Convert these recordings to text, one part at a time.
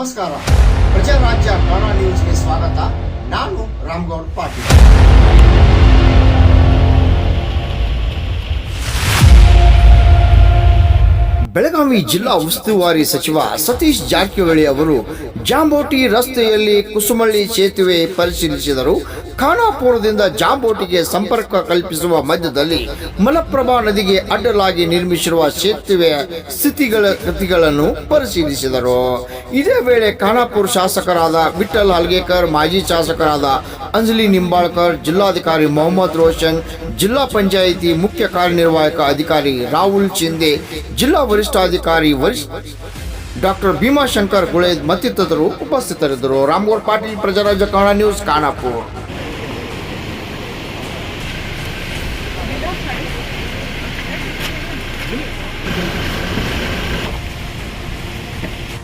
ನಮಸ್ಕಾರ. ಪ್ರಜಾರಾಜ್ಯ ಕನ್ನಡ ನ್ಯೂಸ್ಗೆ ಸ್ವಾಗತ. ನಾನು ರಾಮ್ಗೌಡ್ ಪಾಟೀಲ್. ಬೆಳಗಾವಿ ಜಿಲ್ಲಾ ಉಸ್ತುವಾರಿ ಸಚಿವ ಸತೀಶ್ ಜಾರಕಿಹೊಳಿ ಅವರು ಜಾಂಬೋಟಿ ರಸ್ತೆಯಲ್ಲಿ ಕುಸುಮಳ್ಳಿ ಸೇತುವೆ ಪರಿಶೀಲಿಸಿದರು. ಖಾನಾಪುರದಿಂದ ಜಾಂಬೋಟಿಗೆ ಸಂಪರ್ಕ ಕಲ್ಪಿಸುವ ಮಧ್ಯದಲ್ಲಿ ಮಲಪ್ರಭಾ ನದಿಗೆ ಅಡ್ಡಲಾಗಿ ನಿರ್ಮಿಸಿರುವ ಸೇತುವೆಯ ಸ್ಥಿತಿಗಳ ಕೃತಿಗಳನ್ನು ಪರಿಶೀಲಿಸಿದರು. ಇದೇ ವೇಳೆ ಖಾನಾಪುರ ಶಾಸಕರಾದ ವಿಠಲ್ ಹಲ್ಗೇಕರ್, ಮಾಜಿ ಶಾಸಕರಾದ ಅಂಜಲಿ ನಿಂಬಾಳ್ಕರ್, ಜಿಲ್ಲಾಧಿಕಾರಿ ಮೊಹಮ್ಮದ್ ರೋಷನ್, ಜಿಲ್ಲಾ ಪಂಚಾಯಿತಿ ಮುಖ್ಯ ಕಾರ್ಯನಿರ್ವಾಹಕ ಅಧಿಕಾರಿ ರಾಹುಲ್ ಚಿಂದೆ, ಜಿಲ್ಲಾ ವರಿಷ್ಠಾಧಿಕಾರಿ ವರಿಷ್ಠ ಡಾಕ್ಟರ್ ಭೀಮಾಶಂಕರ್ ಗುಳೆ ಮತ್ತಿತರರು ಉಪಸ್ಥಿತರಿದ್ದರು. ರಾಮಗೌಡ್ ಪಾಟೀಲ್, ಪ್ರಜಾರಾಜ್ಯ ಕನ್ನಡ ನ್ಯೂಸ್, ಖಾನಾಪುರ್.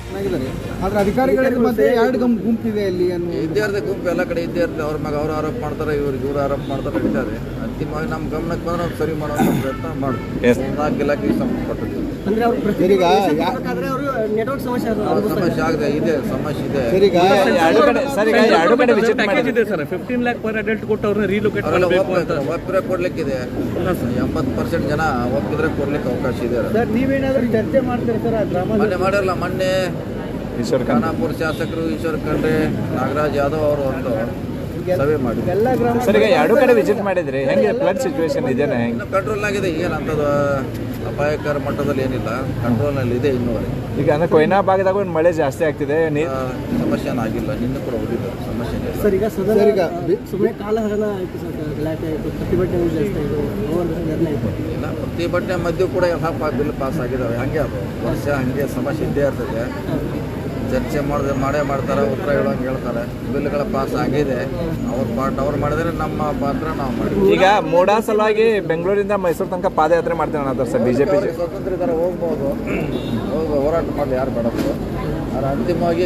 ಚೆನ್ನಾಗಿದ್ದಾರೆ ಆದ್ರೆ ಅಧಿಕಾರಿಗಳ ಮಧ್ಯೆ ಎರಡು ಗಮ್ ಗುಂಪಿದೆ ಅಲ್ಲಿ ಅನ್ನೋ ಇದ್ದೇ ಇರ್ತದೆ ಗುಂಪು ಎಲ್ಲ ಕಡೆ ಇದ್ದೇ ಇರ್ತದೆ ಅವ್ರ ಮಗ ಅವ್ರು ಆರೋಪ ಮಾಡ್ತಾರೆ ಇವ್ರಿಗೆ ಇವ್ರು ಆರೋಪ ಮಾಡ್ತಾರೆ ಇದ್ದಾರೆ ಅಂತಿಮವಾಗಿ ನಮ್ಮ ಗಮನಕ್ಕೆ ಬಂದ್ರೆ ಅವ್ರು ಸರಿ ಮಾಡೋ ಪ್ರಯತ್ನ ಮಾಡ್ತೀವಿ. ಇಲಾಖೆಗೆ ಸಂಬಂಧಪಟ್ಟಿದ್ದೀವಿ ಅಂದ್ರೆ ಅವ್ರು ನೆಟ್ವರ್ಕ್ ಸಮಸ್ಯೆ ಅದು ಸಮಸ್ಯೆ ಆಗಿದೆ ಇದೆ ಸಮಸ್ಯೆ ಇದೆ. ಸರಿಗ ಎರಡು ಕಡೆ ಸರ್ ಈಗ ಎರಡು ಕಡೆ ವಿಸಿಟ್ ಪ್ಯಾಕೇಜ್ ಇದೆ sir fifteen lakh per adult ಕೊಟ್ಟು ಅವ್ರನ್ನ ರೀಲೊಕೇಟ್ ಮಾಡಬೇಕು ಅಂತ. ಒಪ್ಪಿದ್ರೆ ಕೊಡ್ಲಿಕ್ಕೆ ಕೊಡ್ಲಿಕ್ಕಿದೆ ಎಂಬತ್ತು ಪರ್ಸೆಂಟ್ ಜನ ಒಪ್ಪಿದ್ರೆ ಕೊಡ್ಲಿಕ್ಕೆ ಅವಕಾಶ ಇದೆ ಸರ್ ನೀವೇನಾದ್ರೂ ಚರ್ಚೆ ಮಾಡ್ತೀರಾ ಸರ್ ಆ ಗ್ರಾಮ ಮೊನ್ನೆ ಮಾಡಿರಲ್ಲ ಮೊನ್ನೆ ಈಶ್ವರ್ ಖಾನ್ ಖಾನಾಪುರ ಶಾಸಕರು ಈಶ್ವರ್ ಖಂಡ್ರೆ ನಾಗರಾಜ್ ಯಾದವ್ ಅವರು ಒಂದು ಸಭೆ ಮಾಡಿದ್ರು. ಎಲ್ಲ ಗ್ರಾಮ ಸರ್ ಈಗ ಎರಡು ಕಡೆ ವಿಸಿಟ್ ಮಾಡಿದ್ರಿ ಹೆಂಗೆ ಫ್ಲಡ್ ಸಿಚುವೇಶನ್ ಇದೆಯಾ ಹೆಂಗೆ? ಇನ್ನು ಕಂಟ್ರೋಲ್ ಆಗಿದೆ. ಏನಂತದ ಅಪಾಯಕರ ಮಟ್ಟದಲ್ಲಿ ಏನಿಲ್ಲ. ಕಂಟ್ರೋಲ್ನಲ್ಲಿ ಇದೆ ಇನ್ನೂವರೆಗೆ ಈಗ ಅಂದ್ರೆ ಕೊಯ್ನಾ ಭಾಗದಾಗ ಒಂದು ಮಳೆ ಜಾಸ್ತಿ ಆಗ್ತಿದೆ ನೀರು ಸಮಸ್ಯೆ ಆಗಿಲ್ಲ. ನಿನ್ನೆ ಕೂಡ ಹೋಗಿದ್ದಾರೆ ಸಮಸ್ಯೆ ಸರ್ ಈಗ ಸದನ ಸರ್, ಈಗ ಸುಮ್ಮನೆ ಕಾಲಹರಣ ಆಯ್ತು ಸರ್ ಗಲಾಟೆ ಆಯ್ತು. ಪ್ರತಿಭಟನೆ ಜಾಸ್ತಿ ಆಯಿತು. ನೋವಂತ ಸಂಘಟನೆ ಆಯ್ತು. ಇಲ್ಲ ಪ್ರತಿಭಟನೆ ಮಧ್ಯೆ ಕೂಡ ಎಲ್ಲ ಬಿಲ್ ಪಾಸ್ ಆಗಿದ್ದಾವೆ ಹಂಗೆ ಅದು. ವರ್ಷ ಹಂಗೆ ಸಮಸ್ಯೆ ಇದ್ದೇ ಇರ್ತದೆ. ಚರ್ಚೆ ಮಾಡಿದ್ರೆ ಮಾಡೇ ಮಾಡ್ತಾರೆ ಉತ್ತರ ಹೇಳೋಂಗೆ ಹೇಳ್ತಾರೆ. ಬಿಲ್ಗಳ ಪಾಸ್ ಆಗಿದೆ. ಅವ್ರ ಪಾರ್ಟ್ ಅವ್ರು ಮಾಡಿದ್ರೆ ನಮ್ಮ ಪಾತ್ರ ನಾವು ಮಾಡಿದ್ವಿ. ಈಗ ಮೋಡ ಸಲುವಾಗಿ ಬೆಂಗಳೂರಿಂದ ಮೈಸೂರು ತನಕ ಪಾದಯಾತ್ರೆ ಮಾಡ್ತೇನೆ ಅನ್ನೋದು ಸರ್ ಬಿಜೆಪಿ ಪಿ ಸ್ವತಂತ್ರ ಇದ್ದಾರೆ ಹೋಗ್ಬೋದು. ಹೋಗಿ ಹೋರಾಟ ಮಾಡಿ ಯಾರು ಬೇಡ ಅಂತಿಮವಾಗಿ